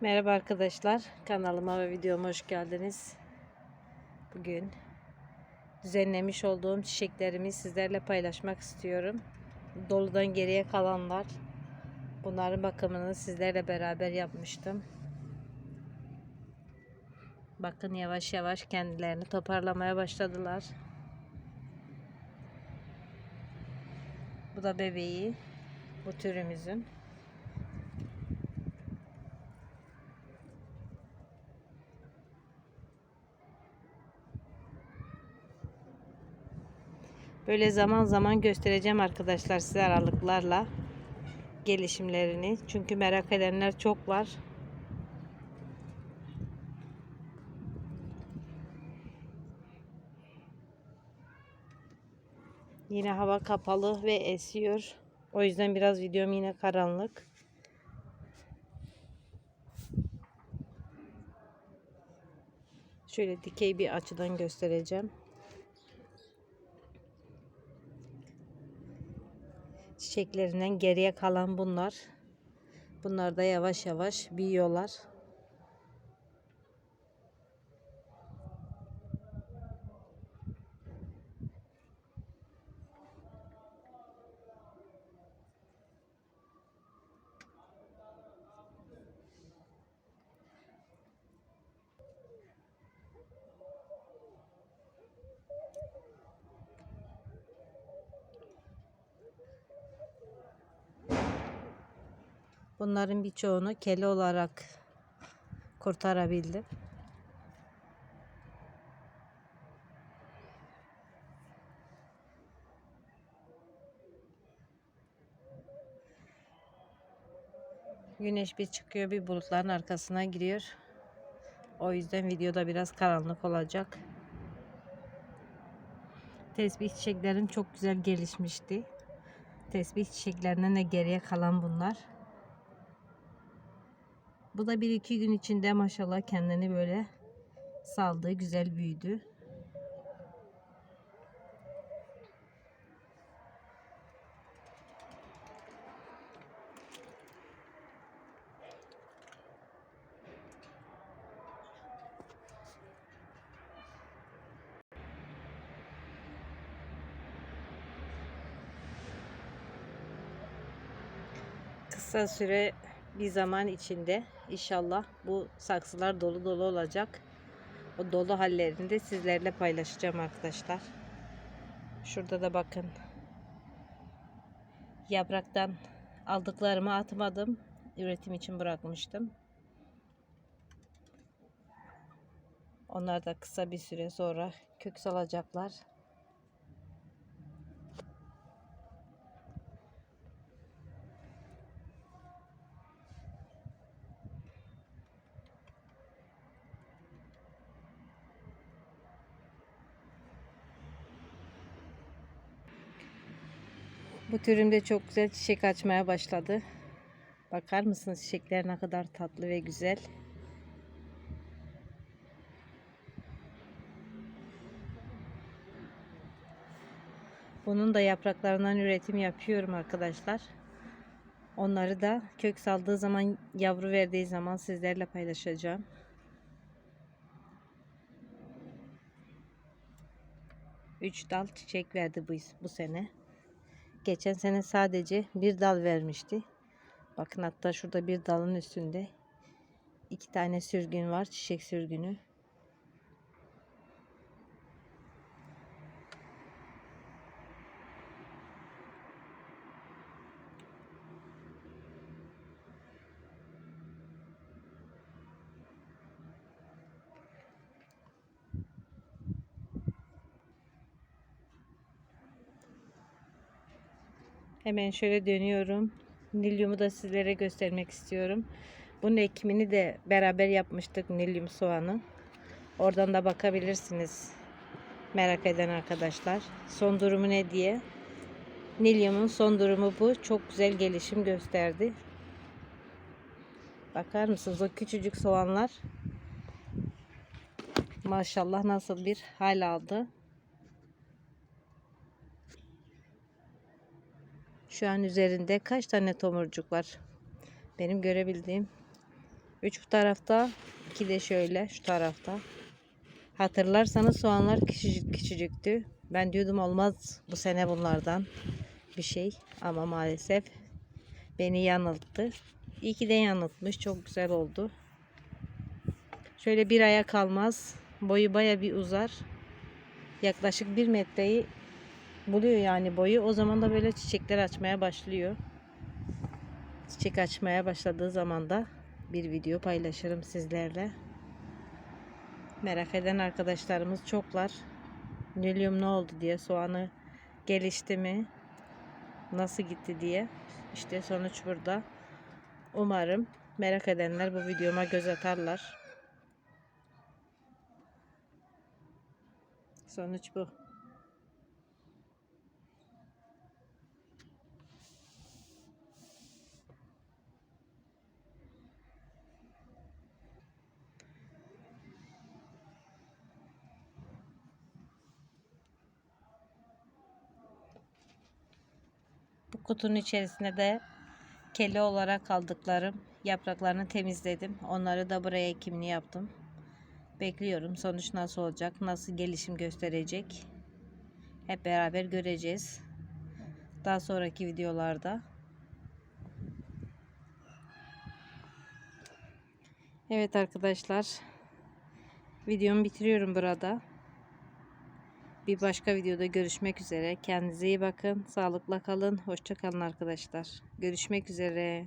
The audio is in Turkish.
Merhaba arkadaşlar. Kanalıma ve videoma hoş geldiniz. Bugün düzenlemiş olduğum çiçeklerimi sizlerle paylaşmak istiyorum. Doludan geriye kalanlar. Bunların bakımını sizlerle beraber yapmıştım. Bakın yavaş yavaş kendilerini toparlamaya başladılar. Bu da bebeği. Bu türümüzün. Böyle zaman zaman göstereceğim arkadaşlar size aralıklarla gelişimlerini. Çünkü merak edenler çok var. Yine hava kapalı ve esiyor. O yüzden biraz videom yine karanlık. Şöyle dikey bir açıdan göstereceğim. Çiçeklerinden geriye kalan bunlar. Bunlar da yavaş yavaş büyüyorlar. Bunların birçoğunu kele olarak kurtarabildim. Güneş bir çıkıyor bir bulutların arkasına giriyor. O yüzden videoda biraz karanlık olacak. Tesbih çiçeklerim çok güzel gelişmişti. Tesbih çiçeklerinden de geriye kalan bunlar. Bu da bir iki gün içinde maşallah kendini böyle saldı. Güzel büyüdü. Kısa süre bir zaman içinde inşallah bu saksılar dolu dolu olacak. O dolu hallerini de sizlerle paylaşacağım arkadaşlar. Şurada da bakın. Yapraktan aldıklarımı atmadım. Üretim için bırakmıştım. Onlar da kısa bir süre sonra kök salacaklar. Bu türümde çok güzel çiçek açmaya başladı. Bakar mısınız çiçekler ne kadar tatlı ve güzel. Bunun da yapraklarından üretim yapıyorum arkadaşlar. Onları da kök saldığı zaman, yavru verdiği zaman sizlerle paylaşacağım. Üç dal çiçek verdi bu, bu sene. Geçen sene sadece bir dal vermişti. Bakın hatta şurada bir dalın üstünde iki tane sürgün var. Çiçek sürgünü. Hemen şöyle dönüyorum. Nilyumu da sizlere göstermek istiyorum. Bunun ekimini de beraber yapmıştık nilyum soğanı. Oradan da bakabilirsiniz. Merak eden arkadaşlar. Son durumu ne diye. Nilyumun son durumu bu. Çok güzel gelişim gösterdi. Bakar mısınız o küçücük soğanlar maşallah nasıl bir hal aldı. Şu an üzerinde kaç tane tomurcuk var? Benim görebildiğim Üç bu tarafta, iki de şöyle şu tarafta. Hatırlarsanız soğanlar küçücük küçücüktü. Ben diyordum olmaz bu sene bunlardan bir şey ama maalesef beni yanılttı. İyi ki de yanıltmış. Çok güzel oldu. Şöyle bir aya kalmaz. Boyu baya bir uzar. Yaklaşık bir metreyi buluyor yani boyu. O zaman da böyle çiçekler açmaya başlıyor. Çiçek açmaya başladığı zaman da bir video paylaşırım sizlerle. Merak eden arkadaşlarımız çoklar. Nelyum ne oldu diye soğanı gelişti mi? Nasıl gitti diye. İşte sonuç burada. Umarım merak edenler bu videoma göz atarlar. Sonuç bu. Bu kutunun içerisinde de kele olarak aldıklarım yapraklarını temizledim. Onları da buraya ekimini yaptım. Bekliyorum sonuç nasıl olacak, nasıl gelişim gösterecek. Hep beraber göreceğiz. Daha sonraki videolarda. Evet arkadaşlar. Videomu bitiriyorum burada. Bir başka videoda görüşmek üzere. Kendinize iyi bakın. Sağlıkla kalın. Hoşça kalın arkadaşlar. Görüşmek üzere.